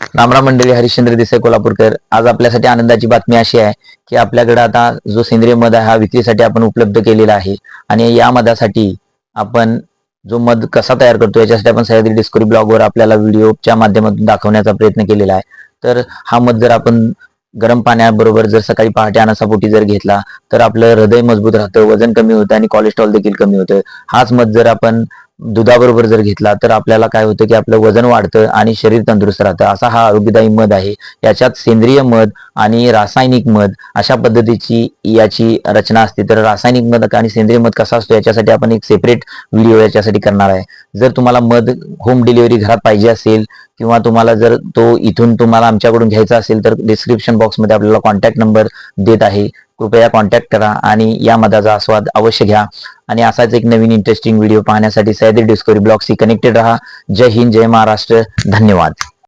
रामराम मंडळी हरिश्चंद्र देसाई कोल्हापूरकर. आज आपल्यासाठी आनंदाची बातमी अशी आहे की आपल्याकडे आता जो सेंद्रिय मध आहे हा विक्रीसाठी आपण उपलब्ध केलेला आहे. आणि या मधासाठी आपण जो मध कसा तयार करतो याच्यासाठी आपण सह्याद्री डिस्कवरी ब्लॉगवर आपल्याला व्हिडिओच्या माध्यमातून दाखवण्याचा प्रयत्न केलेला आहे. तर हा मध जर आपण गरम पाण्याबरोबर जर सकाळी पहाटे अनासापोटी जर घेतला तर आपलं हृदय मजबूत राहतं वजन कमी होतं आणि कोलेस्ट्रॉल देखील कमी होतं. हाच मध जर आपण दुधाबरोबर जर घेतला तर आपल्याला काय होतं की आपलं वजन वाढतं आणि शरीर तंदुरुस्त राहतं. असा हा आरोग्यदायी मध आहे. याच्यात सेंद्रिय मध आणि रासायनिक मध अशा पद्धतीची याची रचना असते. तर रासायनिक मध आणि सेंद्रिय मध कसा असतो याच्यासाठी आपण एक सेपरेट व्हिडिओ याच्यासाठी करणार आहे. जर तुम्हाला मध होम डिलिव्हरी घरात पाहिजे असेल किंवा तुम्हाला जर तो इथून तुम्हाला आमच्याकडून घ्यायचा असेल तर डिस्क्रिप्शन बॉक्समध्ये आपल्याला कॉन्टॅक्ट नंबर देत आहे. कृपया कॉन्टॅक्ट करा आणि या मधाचा आस्वाद अवश्य घ्या. आणि असाच एक नवीन इंटरेस्टिंग व्हिडिओ पाहण्यासाठी सह्याद्री डिस्कवरी ब्लॉगशी कनेक्टेड राहा. जय हिंद जय महाराष्ट्र. धन्यवाद.